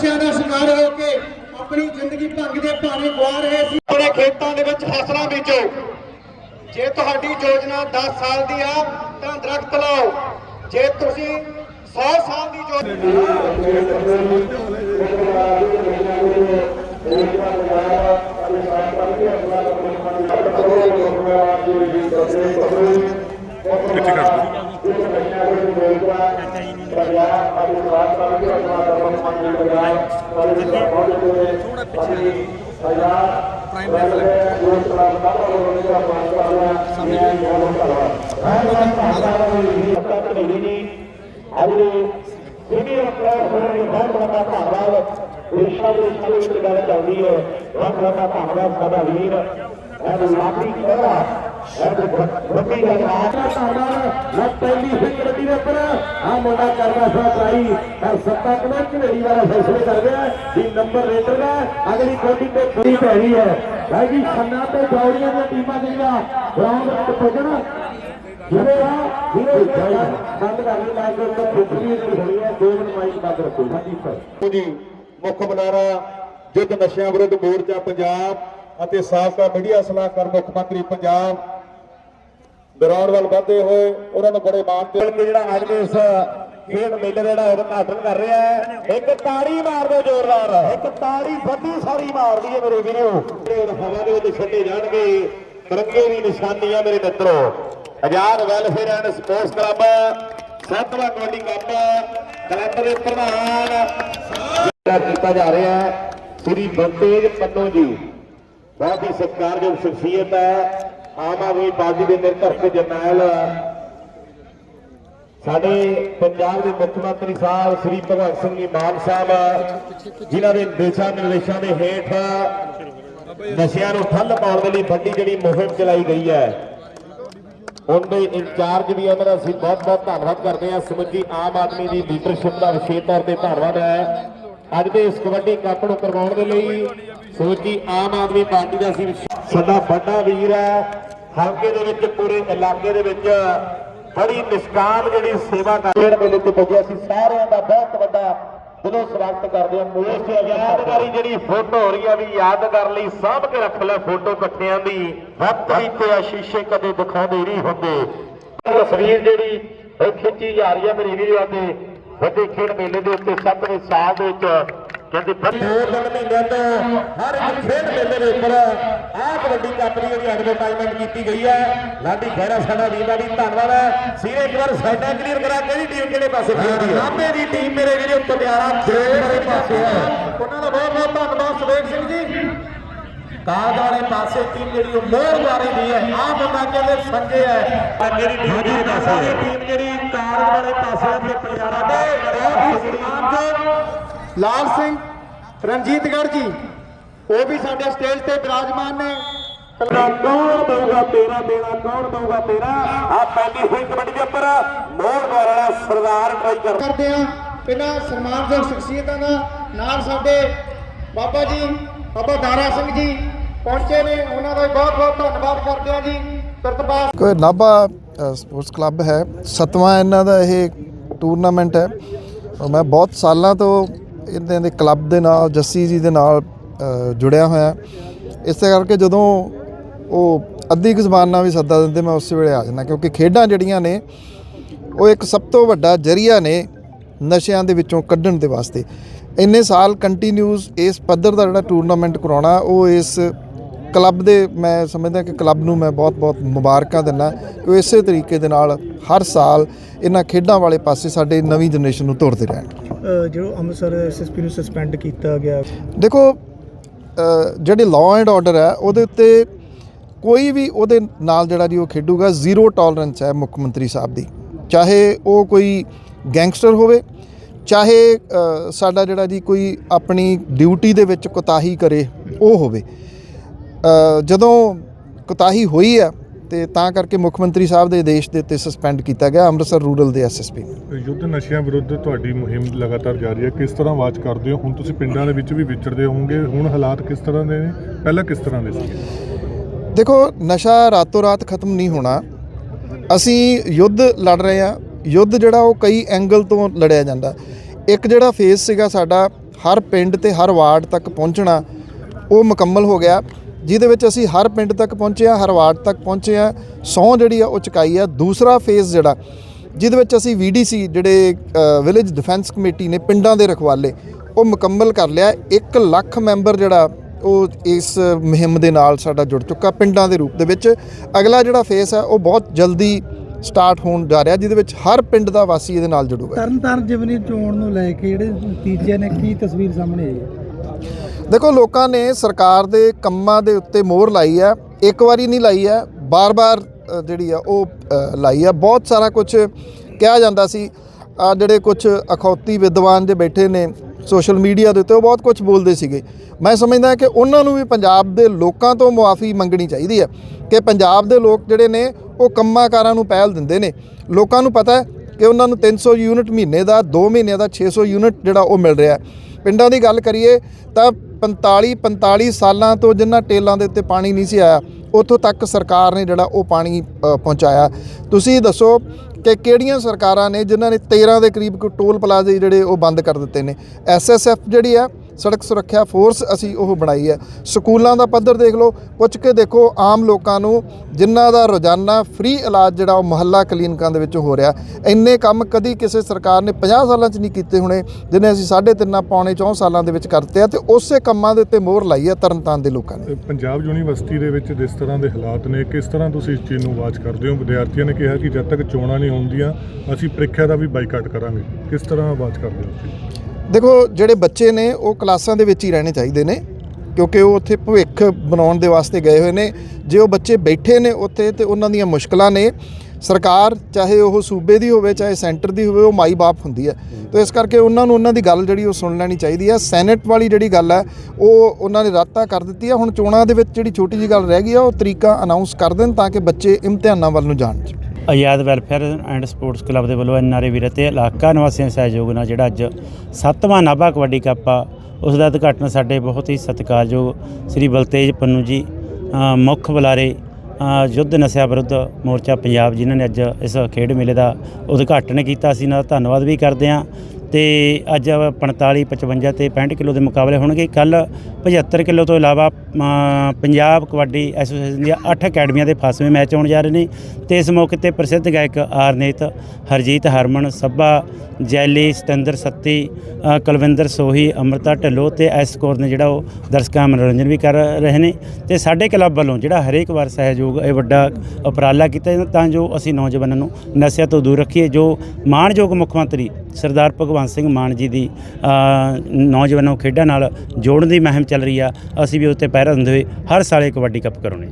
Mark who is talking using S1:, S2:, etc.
S1: ਨਸ਼ਿਆਂ ਦਾ ਸ਼ਿਕਾਰ ਹੋ ਕੇ ਆਪਣੀ ਜ਼ਿੰਦਗੀ ਭੰਗ ਦੇ ਭਾਣੇ ਗਵਾ ਰਹੇ ਸੀ। ਆਪਣੇ ਖੇਤਾਂ ਦੇ ਵਿੱਚ ਫਸਲਾਂ ਬੀਜੋ। ਜੇ ਤੁਹਾਡੀ ਯੋਜਨਾ 10 ਸਾਲ ਦੀ ਆ ਤਾਂ ਦਰਖਤ ਲਾਓ। ਜੇ ਤੁਸੀਂ 100 ਸਾਲ ਦੀ ਯੋਜਨਾ
S2: ਕਿੱਥੇ ਕਰ
S1: ਅੱਜ ਸੀਨੀਅਰ ਪਲੇਅਰ ਹੋਣ ਲਈ ਬਹੁਤ ਬੜਾ ਧੰਨਵਾਦ ਦੇਸ਼ਾਂ ਦੇ ਵਿੱਚ ਵਿੱਚ ਗੱਲ ਚੱਲਦੀ ਹੈ ਬਹੁਤ ਬੜਾ ਧੰਨਵਾਦ ਸਾਡਾ ਵੀਰ ਇਹ ਲਾਪੀ ਖੜਾ ਇਹ ਵੱਡੀ ਗੱਲ ਆ। ਧੰਨਵਾਦ ਮੈਂ ਪਹਿਲੀ ਸਿੱਖ ਗੱਡੀ ਦੇ ਉੱਪਰ। ਆ ਮੁੰਡਾ ਕਰਦਾ ਸਾ ਟਰਾਈ। ਪਰ ਸੱਤਾ ਕਮੇ ਝਵੇੜੀ ਵਾਲਾ ਫੈਸਲੇ ਕਰ ਗਿਆ ਵੀ ਨੰਬਰ ਰੇਡਰ ਦਾ ਅਗਲੀ ਕੋਟੀ ਤੇ ਖੜੀ ਪੈਣੀ ਹੈ। ਭਾਈ ਜੀ ਖੰਨਾ ਤੇ ਦੌੜੀਆਂ ਦੀਆਂ ਟੀਮਾਂ ਜਿਹੜੀਆਂ ਗਰਾਊਂਡ ਵਿੱਚ ਪੁੱਜਣ। ਜਿਹੜੇ ਆ ਜਿਹੜੇ ਬੰਦ ਕਰ ਲਈ ਮਾਈਕ ਦੇ ਉੱਤੇ ਫੁੱਟਰੀ ਜਿਹੜੀ ਹੋਣੀ ਹੈ ਦੋ ਮਿੰਟ ਮਾਈਕ ਬੰਦ ਰੱਖੋ। ਹਾਂਜੀ ਸਰ
S3: ਜੀ ਮੁੱਖ ਬੁਲਾਰਾ ਯੁੱਧ ਨਸ਼ਿਆਂ ਵਿਰੁੱਧ ਮੋਰਚਾ ਪੰਜਾਬ ਅਤੇ ਸਾਬਕਾ ਮੀਡੀਆ ਸਲਾਹਕਾਰ ਮੁੱਖ ਮੰਤਰੀ ਪੰਜਾਬ ਗਰਾਊਂਡ ਵੱਲ ਵਧਦੇ ਹੋਏ ਉਹਨਾਂ ਨੂੰ ਬੜੇ ਮਾਣ ਤੇ
S1: ਜਿਹੜਾ ਅੱਜ ਇਸ ਖੇਡ ਮੇਲੇ ਦਾ ਜਿਹੜਾ ਉਦਘਾਟਨ ਕਰ ਰਿਹਾ ਹੈ, ਇੱਕ ਤਾੜੀ ਮਾਰ ਦਿਓ ਜ਼ੋਰਦਾਰ। ਇੱਕ ਤਾੜੀ ਵੱਡੀ ਸਾਰੀ ਮਾਰਦੀ ਹੈ ਮੇਰੇ ਵੀਰੋ।
S3: ਹਵਾ ਦੇ ਵਿੱਚ ਛੱਡੇ ਜਾਣਗੇ। ਤਿਰੰਗੇ ਦੀ ਨਿਸ਼ਾਨੀ ਆ ਮੇਰੇ ਮਿੱਤਰੋ। Azad welfare and sports club, ਸੱਤਵਾਂ ਕਬੱਡੀ ਕੱਪ, ਕਲੱਬ ਦੇ ਪ੍ਰਧਾਨ।
S1: ਕੀਤਾ ਜਾ ਰਿਹਾ ਹੈ, ਸ੍ਰੀ ਬੰਤੇਜ ਪੰਨੋ ਜੀ।
S3: ਬਹੁਤ ਹੀ ਸਤਿਕਾਰਯੋਗ ਸ਼ਖਸੀਅਤ ਹੈ। ਆਮ ਆਦਮੀ ਪਾਰਟੀ ਦੇ ਨਿਰਧਰਕ ਜਰਨੈਲ, ਸਾਡੇ ਪੰਜਾਬ ਦੇ ਮੁੱਖ ਮੰਤਰੀ ਸਾਹਿਬ ਸ੍ਰੀ ਭਗਵੰਤ ਸਿੰਘ ਜੀ ਮਾਨ ਸਾਹਿਬ, ਜਿਨ੍ਹਾਂ ਦੇ ਦਿਸ਼ਾ ਨਿਰਦੇਸ਼ਾਂ ਦੇ ਹੇਠ ਨਸ਼ਿਆਂ ਨੂੰ ਠੱਲ ਪਾਉਣ ਦੇ ਲਈ ਵੱਡੀ ਜਿਹੜੀ ਮੁਹਿੰਮ ਚਲਾਈ ਗਈ ਹੈ। ਉਹਦੇ ਇੰਚਾਰਜ ਵੀ ਉਹਨਾਂ ਦਾ ਅਸੀਂ ਬਹੁਤ ਬਹੁਤ ਧੰਨਵਾਦ ਕਰਦੇ ਹਾਂ। ਸਮੁੱਚੀ ਆਮ ਆਦਮੀ ਦੀ ਲੀਡਰਸ਼ਿਪ ਦਾ ਵਿਸ਼ੇਸ਼ ਤੌਰ ਤੇ ਧੰਨਵਾਦ ਹੈ। ਅੱਜ ਦੇ ਇਸ ਕਬੱਡੀ ਕੱਪ ਨੂੰ ਕਰਵਾਉਣ ਦੇ ਲਈ ਸਮੁੱਚੀ ਆਮ ਆਦਮੀ ਪਾਰਟੀ ਦਾ ਅਸੀਂ ਸਾਡਾ ਵੱਡਾ ਵੀਰ ਹੈ। ਹਲਕੇ ਦੇ ਵਿੱਚ, ਪੂਰੇ ਇਲਾਕੇ ਦੇ ਵਿੱਚ ਬੜੀ ਨਿਸ਼ਕਾਮ ਜਿਹੜੀ ਸੇਵਾ ਕਰ ਖੇਡ ਮੇਲੇ ਤੇ ਪੁੱਜਿਆ ਸੀ। ਸਾਰਿਆਂ ਦਾ ਬਹੁਤ ਵੱਡਾ ਦਿਲੋਂ ਸਵਾਗਤ ਕਰਦੇ ਹਾਂ। ਮੋਸਟ ਯਾਦਗਾਰੀ ਜਿਹੜੀ ਫੋਟੋ ਹੋ ਰਹੀ ਹੈ ਵੀ ਯਾਦ ਕਰ ਲਈ ਸਾਂਭ ਕੇ ਰੱਖ ਲੈ ਫੋਟੋ ਇਕੱਠਿਆਂ ਦੀ। ਵਕਤ ਬੀਤੇ ਆ, ਸ਼ੀਸ਼ੇ ਕਦੇ ਦਿਖਾਉਂਦੇ ਨਹੀਂ ਹੁੰਦੇ। ਤਸਵੀਰ ਜਿਹੜੀ ਖਿੱਚੀ ਜਾ ਰਹੀ ਹੈ ਮੇਰੀ ਵੀਡੀਓ ਤੇ ਵੱਡੇ ਖੇਡ ਮੇਲੇ ਦੇ ਉੱਤੇ 7ਵੇਂ ਸਾਲ ਦੇ ਵਿੱਚ ਕਹਿੰਦੇ ਦੋ ਤਿੰਨ ਮਹੀਨਿਆਂ ਤੋਂ ਹਰ ਇੱਕ ਖੇਡ ਮੇਲੇ ਦੇ ਉੱਪਰ ਆਹ ਕਬੱਡੀ ਕੱਪ ਦੀ ਜਿਹੜੀ ਐਡਵਰਟਾਈਜ਼ਮੈਂਟ ਕੀਤੀ ਗਈ ਹੈ। ਲਾਡੀ ਖੈਰਾ ਸਾਡਾ ਵੀਰ ਦਾ ਵੀ ਧੰਨਵਾਦ ਹੈ। ਸੀਰੇ ਇੱਕ ਵਾਰ ਸਾਡਾ ਕਲੀਅਰ ਕਰਾ ਕਿਹੜੀ ਟੀਮ ਕਿਹੜੇ ਪਾਸੇ ਖੇਡਦੀ ਹੈ? ਨਾਮੇ ਦੀ ਟੀਮ ਮੇਰੇ ਵੀਰੋ ਪਟਿਆਲਾ ਖੇਡ ਵਾਲੇ ਪਾਸੇ ਹੈ। ਉਹਨਾਂ ਦਾ ਬਹੁਤ ਬਹੁਤ ਧੰਨਵਾਦ ਸੁਵੇਗ ਸਿੰਘ ਜੀ। ਕਾਦ ਵਾਲੇ ਪਾਸੇ ਟੀਮ ਜਿਹੜੀ ਉਹ ਮੋਹਰ ਵਾਲੀ ਦੀ ਹੈ। ਆਹ ਬੰਦਾ ਕਹਿੰਦੇ ਸੰਜੇ ਹੈ। ਮੇਰੀ ਟੀਮ ਦੇ ਪਾਸੇ ਟੀਮ ਜਿਹੜੀ ਕਾਦ ਵਾਲੇ ਪਾਸੇ ਤੇ ਪਟਿਆਲਾ ਦੇ ਬਹੁਤ ਹੀ ਸਨਮਾਨਯੋਗ
S1: ਲਾਲ ਸਿੰਘ ਰਣਜੀਤਗੜ੍ਹ ਜੀ। ਉਹ ਵੀ ਸਾਡੇ ਸਟੇਜ ਤੇ ਬਿਰਾਜਮਾਨ ਨੇ।
S3: ਕੌਣ ਦਊਗਾ ਤੇਰਾ ਦੇਣਾ ਕੌਣ ਦਊਗਾ ਤੇਰਾ? ਆ ਪਹਿਲੀ ਹੋਈ ਕਬੱਡੀ ਦੇ ਉੱਪਰ। ਮੋਹਰ ਵਾਲਾ ਸਰਦਾਰ ਟਰਾਈ ਕਰ
S1: ਕਰਦੇ ਆ। ਇਹਨਾਂ ਸਨਮਾਨਯੋਗ ਸ਼ਖਸੀਅਤਾਂ ਦਾ ਨਾਲ ਸਾਡੇ ਬਾਬਾ ਜੀ ਬਾਬਾ ਦਾਰਾ ਸਿੰਘ ਜੀ ਪਹੁੰਚੇ ਨੇ। ਉਹਨਾਂ ਦਾ ਬਹੁਤ ਬਹੁਤ ਧੰਨਵਾਦ ਕਰਦੇ ਆ ਜੀ। ਪ੍ਰਤਪਾਲ
S4: ਕੋਈ ਨਾਭਾ ਸਪੋਰਟਸ ਕਲੱਬ ਹੈ। ਸਤਵਾਂ ਇਹਨਾਂ ਦਾ ਇਹ ਟੂਰਨਾਮੈਂਟ ਹੈ। ਮੈਂ ਬਹੁਤ ਸਾਲਾਂ ਤੋਂ ਇਹਨਾਂ ਦੇ ਕਲੱਬ ਦੇ ਨਾਲ, ਜੱਸੀ ਜੀ ਦੇ ਨਾਲ ਜੁੜਿਆ ਹੋਇਆ। ਇਸੇ ਕਰਕੇ ਜਦੋਂ ਉਹ ਅੱਧੀ ਕੁ ਜ਼ਬਾਨ ਨਾਲ ਵੀ ਸੱਦਾ ਦਿੰਦੇ, ਮੈਂ ਉਸੇ ਵੇਲੇ ਆ ਜਾਂਦਾ, ਕਿਉਂਕਿ ਖੇਡਾਂ ਜਿਹੜੀਆਂ ਨੇ, ਉਹ ਇੱਕ ਸਭ ਤੋਂ ਵੱਡਾ ਜਰੀਆ ਨੇ ਨਸ਼ਿਆਂ ਦੇ ਵਿੱਚੋਂ ਕੱਢਣ ਦੇ ਵਾਸਤੇ। ਇੰਨੇ ਸਾਲ ਕੰਟੀਨਿਊਸ ਇਸ ਪੱਧਰ ਦਾ ਜਿਹੜਾ ਟੂਰਨਾਮੈਂਟ ਕਰਾਉਣਾ, ਉਹ ਇਸ ਕਲੱਬ ਦੇ, ਮੈਂ ਸਮਝਦਾ ਕਿ ਕਲੱਬ ਨੂੰ ਮੈਂ ਬਹੁਤ-ਬਹੁਤ ਮੁਬਾਰਕਾਂ ਦਿੰਦਾ, ਕਿ ਉਹ ਇਸੇ ਤਰੀਕੇ ਦੇ ਨਾਲ ਹਰ ਸਾਲ ਇਹਨਾਂ ਖੇਡਾਂ ਵਾਲੇ ਪਾਸੇ ਸਾਡੇ ਨਵੀਂ ਜਨਰੇਸ਼ਨ ਨੂੰ ਤੋਰਦੇ ਰਹਿਣ।
S5: ਅ, ਜੋ ਅੰਮ੍ਰਿਤਸਰ ਐਸਐਸਪੀ ਨੂੰ ਸਸਪੈਂਡ ਕੀਤਾ ਗਿਆ।
S4: ਦੇਖੋ ਜਿਹੜੀ ਜਿਹੜੇ ਲਾਅ ਐਂਡ ਆਰਡਰ ਹੈ ਉਹਦੇ ਉੱਤੇ ਕੋਈ ਵੀ ਉਹਦੇ ਨਾਲ ਜਿਹੜਾ ਜੀ ਉਹ ਖੇਡੂਗਾ ਜ਼ੀਰੋ ਟੋਲਰੈਂਸ ਹੈ ਮੁੱਖ ਮੰਤਰੀ ਸਾਹਿਬ ਦੀ। ਚਾਹੇ ਉਹ ਕੋਈ ਗੈਂਗਸਟਰ ਹੋਵੇ ਚਾਹੇ ਸਾਡਾ ਜਿਹੜਾ ਜੀ ਕੋਈ ਆਪਣੀ ਡਿਊਟੀ ਦੇ ਵਿੱਚ ਕੋਤਾਹੀ ਕਰੇ ਉਹ ਹੋਵੇ। ਜਦੋਂ ਕੋਤਾਹੀ ਹੋਈ ਹੈ ਤੇ ਤਾਂ ਕਰਕੇ ਮੁੱਖ ਮੰਤਰੀ ਸਾਹਿਬ ਦੇ ਆਦੇਸ਼ ਦੇ ਉੱਤੇ ਸਸਪੈਂਡ ਕੀਤਾ ਗਿਆ ਅੰਮ੍ਰਿਤਸਰ ਰੂਰਲ ਦੇ ਐਸਐਸਪੀ ਨੂੰ।
S2: ਯੁੱਧ ਨਸ਼ਿਆਂ ਵਿਰੁੱਧ ਤੁਹਾਡੀ ਮੁਹਿੰਮ ਲਗਾਤਾਰ ਜਾਰੀ ਹੈ। ਕਿਸ ਤਰ੍ਹਾਂ ਆਵਾਜ਼ ਕਰਦੇ ਹੋ? ਹੁਣ ਤੁਸੀਂ ਪਿੰਡਾਂ ਦੇ ਵਿੱਚ ਵੀ ਵਿਚਰਦੇ ਹੋਵੋਗੇ। ਹੁਣ ਹਾਲਾਤ ਕਿਸ ਤਰ੍ਹਾਂ ਦੇ ਨੇ? ਪਹਿਲਾਂ ਕਿਸ ਤਰ੍ਹਾਂ ਦੇ ਸੀ
S4: ਦੇਖੋ ਨਸ਼ਾ ਰਾਤੋਂ ਰਾਤ ਖਤਮ ਨਹੀਂ ਹੋਣਾ। ਅਸੀਂ ਯੁੱਧ ਲੜ ਰਹੇ ਹਾਂ। ਯੁੱਧ ਜਿਹੜਾ ਉਹ ਕਈ ਐਂਗਲ ਤੋਂ ਲੜਿਆ ਜਾਂਦਾ। ਇੱਕ ਜਿਹੜਾ ਫੇਸ ਸੀਗਾ ਸਾਡਾ ਹਰ ਪਿੰਡ ਤੇ ਹਰ ਵਾਰਡ ਤੱਕ ਪਹੁੰਚਣਾ ਉਹ ਮੁਕੰਮਲ ਹੋ ਗਿਆ। ਜਿਹਦੇ ਵਿੱਚ ਅਸੀਂ ਹਰ ਪਿੰਡ ਤੱਕ ਪਹੁੰਚੇ ਹਾਂ, ਹਰ ਵਾਰਡ ਤੱਕ ਪਹੁੰਚੇ ਹਾਂ। ਸਹੁੰ ਜਿਹੜੀ ਆ, ਉਹ ਚੁਕਾਈ ਆ। ਦੂਸਰਾ ਫੇਜ਼ ਜਿਹੜਾ, ਜਿਹਦੇ ਵਿੱਚ ਅਸੀਂ ਵੀਡੀਸੀ ਜਿਹੜੇ ਵਿਲੇਜ ਡਿਫੈਂਸ ਕਮੇਟੀ ਨੇ ਪਿੰਡਾਂ ਦੇ ਰਖਵਾਲੇ, ਉਹ ਮੁਕੰਮਲ ਕਰ ਲਿਆ। 1 ਲੱਖ ਮੈਂਬਰ ਜਿਹੜਾ, ਉਹ ਇਸ ਮੁਹਿੰਮ ਦੇ ਨਾਲ ਸਾਡਾ ਜੁੜ ਚੁੱਕਾ ਪਿੰਡਾਂ ਦੇ ਰੂਪ ਦੇ ਵਿੱਚ। ਅਗਲਾ ਜਿਹੜਾ ਫੇਸ ਹੈ ਉਹ ਬਹੁਤ ਜਲਦੀ ਸਟਾਰਟ ਹੋਣ ਜਾ ਰਿਹਾ, ਜਿਹਦੇ ਵਿੱਚ ਹਰ ਪਿੰਡ ਦਾ ਵਾਸੀ ਇਹਦੇ ਨਾਲ ਜੁੜੂਗਾ।
S5: ਤਰਨਤਾਰਨ ਜਿਮਨੀ ਚੋਣ ਨੂੰ ਲੈ ਕੇ ਜਿਹੜੇ ਨਤੀਜੇ ਨੇ, ਕੀ ਤਸਵੀਰ ਸਾਹਮਣੇ ਆਈ? ਹੈ
S4: ਦੇਖੋ, ਲੋਕਾਂ ਨੇ ਸਰਕਾਰ ਦੇ ਕੰਮਾਂ ਦੇ ਉੱਤੇ ਮੋਹਰ ਲਾਈ ਹੈ। ਇੱਕ ਵਾਰੀ ਨਹੀਂ ਲਾਈ ਹੈ। ਬਾਰ-ਬਾਰ ਜਿਹੜੀ ਆ, ਉਹ ਲਾਈ ਹੈ। ਬਹੁਤ ਸਾਰਾ ਕੁਝ ਕਿਹਾ ਜਾਂਦਾ ਸੀ। ਆ ਜਿਹੜੇ ਕੁਝ ਅਖੌਤੀ ਵਿਦਵਾਨ ਜੇ ਬੈਠੇ ਨੇ ਸੋਸ਼ਲ ਮੀਡੀਆ ਦੇ ਉੱਤੇ, ਉਹ ਬਹੁਤ ਕੁਝ ਬੋਲਦੇ ਸੀਗੇ। ਮੈਂ ਸਮਝਦਾ ਕਿ ਉਹਨਾਂ ਨੂੰ ਵੀ ਪੰਜਾਬ ਦੇ ਲੋਕਾਂ ਤੋਂ ਮੁਆਫੀ ਮੰਗਣੀ ਚਾਹੀਦੀ ਹੈ ਕਿ ਪੰਜਾਬ ਦੇ ਲੋਕ ਜਿਹੜੇ ਨੇ, ਉਹ ਕੰਮਾਂਕਾਰਾਂ ਨੂੰ ਪਹਿਲ ਦਿੰਦੇ ਨੇ। ਲੋਕਾਂ ਨੂੰ ਪਤਾ ਹੈ ਕਿ ਉਹਨਾਂ ਨੂੰ 300 ਯੂਨਿਟ ਮਹੀਨੇ ਦਾ 2 ਮਹੀਨੇ ਦਾ 600 ਯੂਨਿਟ ਜਿਹੜਾ ਉਹ ਮਿਲ ਰਿਹਾ ਪਿੰਡਾਂ ਦੀ ਗੱਲ ਕਰੀਏ ਤਾਂ 45 45 ਸਾਲਾਂ ਤੋਂ ਜਿਨ੍ਹਾਂ ਟੇਲਾਂ ਦੇ ਉੱਤੇ ਪਾਣੀ ਨਹੀਂ ਸੀ ਆਇਆ, ਉੱਥੋਂ ਤੱਕ ਸਰਕਾਰ ਨੇ ਜਿਹੜਾ ਉਹ ਪਾਣੀ ਪਹੁੰਚਾਇਆ। ਤੁਸੀਂ ਦੱਸੋ ਕਿ ਕਿਹੜੀਆਂ ਸਰਕਾਰਾਂ ਨੇ ਜਿਨ੍ਹਾਂ ਨੇ 13 ਦੇ ਕਰੀਬ ਟੋਲ ਪਲਾਜ਼ੇ ਜਿਹੜੇ ਉਹ ਬੰਦ ਕਰ ਦਿੱਤੇ ਨੇ? ਐਸਐਸਐਫ ਜਿਹੜੀ ਆ ਸੜਕ ਸੁਰੱਖਿਆ ਫੋਰਸ ਅਸੀਂ ਉਹ ਬਣਾਈ ਹੈ। ਸਕੂਲਾਂ ਦਾ ਪੱਧਰ ਦੇਖ ਲਓ, ਪੁੱਛ ਕੇ ਦੇਖੋ, ਆਮ ਲੋਕਾਂ ਨੂੰ ਜਿਨ੍ਹਾਂ ਦਾ ਰੋਜ਼ਾਨਾ ਫ੍ਰੀ ਇਲਾਜ ਜਿਹੜਾ ਉਹ ਮੁਹੱਲਾ ਕਲੀਨਿਕਾਂ ਦੇ ਵਿੱਚ ਹੋ ਰਿਹਾ। ਇੰਨੇ ਕੰਮ ਕਦੀ ਕਿਸੇ ਸਰਕਾਰ ਨੇ 50 ਸਾਲਾਂ 'ਚ ਨਹੀਂ ਕੀਤੇ ਹੋਣੇ, ਜਿਨੇ ਅਸੀਂ ਸਾਢੇ ਤਿੰਨਾਂ ਪੌਣੇ 4 ਸਾਲਾਂ ਦੇ ਵਿੱਚ ਕਰਤੇ ਆ ਤੇ ਉਸੇ ਕੰਮਾਂ ਦੇ ਉੱਤੇ ਮੋਹਰ ਲਾਈ ਹੈ ਤਰਨਤਾਰਨ ਦੇ ਲੋਕਾਂ ਨੇ।
S2: ਪੰਜਾਬ ਯੂਨੀਵਰਸਿਟੀ ਦੇ ਵਿੱਚ ਜਿਸ ਤਰ੍ਹਾਂ ਦੇ ਹਾਲਾਤ ਨੇ, ਕਿਸ ਤਰ੍ਹਾਂ ਤੁਸੀਂ ਇਸ ਚੀਜ਼ ਨੂੰ ਆਵਾਜ਼ ਕਰਦੇ ਹੋ? ਵਿਦਿਆਰਥੀਆਂ ਨੇ ਕਿਹਾ ਕਿ ਜਦ ਤੱਕ ਚੋਣਾਂ ਨਹੀਂ ਹੁੰਦੀਆਂ ਅਸੀਂ ਪ੍ਰੀਖਿਆ ਦਾ ਵੀ ਬਾਈਕਾਟ ਕਰਾਂਗੇ। ਕਿਸ ਤਰ੍ਹਾਂ ਆਵਾਜ਼ ਕਰਦੇ ਹੋ
S4: ਦੇਖੋ ਜਿਹੜੇ ਬੱਚੇ ਨੇ ਉਹ ਕਲਾਸਾਂ ਦੇ ਵਿੱਚ ਹੀ ਰਹਿਣੇ ਚਾਹੀਦੇ ਨੇ ਕਿਉਂਕਿ ਉਹ ਉੱਥੇ ਭਵਿੱਖ ਬਣਾਉਣ ਦੇ ਵਾਸਤੇ ਗਏ ਹੋਏ ਨੇ। ਜੇ ਉਹ ਬੱਚੇ ਬੈਠੇ ਨੇ ਉੱਥੇ ਤੇ ਉਹਨਾਂ ਦੀਆਂ ਮੁਸ਼ਕਲਾਂ ਨੇ ਸਰਕਾਰ ਚਾਹੇ ਉਹ ਸੂਬੇ ਦੀ ਹੋਵੇ ਚਾਹੇ ਸੈਂਟਰ ਦੀ ਹੋਵੇ ਉਹ ਮਾਈ ਬਾਪ ਹੁੰਦੀ ਹੈ। ਤੇ ਇਸ ਕਰਕੇ ਉਹਨਾਂ ਨੂੰ ਉਹਨਾਂ ਦੀ ਗੱਲ ਜਿਹੜੀ ਉਹ ਸੁਣ ਲੈਣੀ ਚਾਹੀਦੀ ਹੈ। ਸੈਨੇਟ ਵਾਲੀ ਜਿਹੜੀ ਗੱਲ ਹੈ ਉਹ ਉਹਨਾਂ ਨੇ ਰਾਤਾ ਕਰ ਦਿੱਤੀ ਹੈ। ਹੁਣ ਚੋਣਾਂ ਦੇ ਵਿੱਚ ਜਿਹੜੀ ਛੋਟੀ ਜੀ ਗੱਲ ਰਹਿ ਗਈ ਆ ਉਹ ਤਰੀਕਾ ਅਨਾਉਂਸ ਕਰ ਦੇਣ ਤਾਂ ਕਿ ਬੱਚੇ ਇਮਤਿਹਾਨਾਂ ਵੱਲ ਨੂੰ ਜਾਣ।
S6: Azad welfare and sports club ਦੇ ਵੱਲੋਂ ਐਨਆਰਏ ਵੀਰ ਅਤੇ ਇਲਾਕਾ ਨਿਵਾਸੀਆਂ ਦੇ ਸਹਿਯੋਗ ਨਾਲ ਜਿਹੜਾ ਅੱਜ ਸੱਤਵਾਂ ਨਾਭਾ ਕਬੱਡੀ ਕੱਪ ਆ, ਉਸ ਦਾ ਉਦਘਾਟਨ ਸਾਡੇ ਬਹੁਤ ਹੀ ਸਤਿਕਾਰਯੋਗ ਸ੍ਰੀ ਬਲਤੇਜ ਪੰਨੂ ਜੀ ਮੁੱਖ ਬੁਲਾਰੇ ਯੁੱਧ ਨਸ਼ਿਆਂ ਵਿਰੁੱਧ ਮੋਰਚਾ ਪੰਜਾਬ ਜਿਨ੍ਹਾਂ ਨੇ ਅੱਜ ਇਸ ਖੇਡ ਮੇਲੇ ਦਾ ਉਦਘਾਟਨ ਕੀਤਾ ਸੀ। ਨਾਲ ਧੰਨਵਾਦ ਵੀ ਕਰਦੇ ਹਾਂ। ਤੇ ਅੱਜ 45 55 ਤੇ 65 ਕਿਲੋ ਦੇ ਮੁਕਾਬਲੇ ਹੋਣਗੇ। ਕੱਲ 75 ਕਿਲੋ ਤੋਂ ਇਲਾਵਾ ਪੰਜਾਬ ਕਬੱਡੀ ਐਸੋਸੀਏਸ਼ਨ ਦੀਆਂ 8 ਅਕੈਡਮੀਆਂ ਦੇ ਫਾਸਵੇਂ ਮੈਚ ਹੋਣ ਜਾ ਰਹੇ ਨੇ ਤੇ ਇਸ ਮੌਕੇ ਤੇ ਪ੍ਰਸਿੱਧ ਗਾਇਕ ਆਰਨੇਤ, ਹਰਜੀਤ ਹਰਮਨ, ਸੱਭਾ, ਜੈਲੀ, ਸਤਿੰਦਰ ਸੱਤੀ ਕੁਲਵਿੰਦਰ ਸੋਹੀ, ਅਮਰਤਾ ਢਿੱਲੋਂ ਤੇ ਐਸ ਕੌਰ ਨੇ ਜਿਹੜਾ ਉਹ ਦਰਸ਼ਕਾਂ ਦਾ ਮਨੋਰੰਜਨ ਵੀ ਕਰ ਰਹੇ ਨੇ। ਤੇ ਸਾਡੇ ਕਲੱਬ ਵੱਲੋਂ ਜਿਹੜਾ ਹਰੇਕ ਵਾਰ ਸਹਿਯੋਗ, ਇਹ ਵੱਡਾ ਉਪਰਾਲਾ ਕੀਤਾ ਜਾਂਦਾ ਤਾਂ ਜੋ ਅਸੀਂ ਨੌਜਵਾਨਾਂ ਨੂੰ ਨਸ਼ਿਆਂ ਤੋਂ ਦੂਰ ਰੱਖੀਏ, ਜੋ ਮਾਣਯੋਗ ਮੁੱਖ ਮੰਤਰੀ ਸਰਦਾਰ ਭਗਵੰਤ ਭਗਵੰਤ ਸਿੰਘ ਮਾਨ ਜੀ ਦੀ ਨੌਜਵਾਨਾਂ ਨੂੰ ਖੇਡਾਂ ਨਾਲ ਜੋੜਨ ਦੀ ਮੁਹਿੰਮ ਚੱਲ ਰਹੀ ਆ। ਅਸੀਂ ਵੀ ਉੱਤੇ ਪਹਿਰਾ ਦਿੰਦੇ ਹੋਏ ਹਰ ਸਾਲ ਇਹ ਕਬੱਡੀ ਕੱਪ ਕਰਾਉਣੇ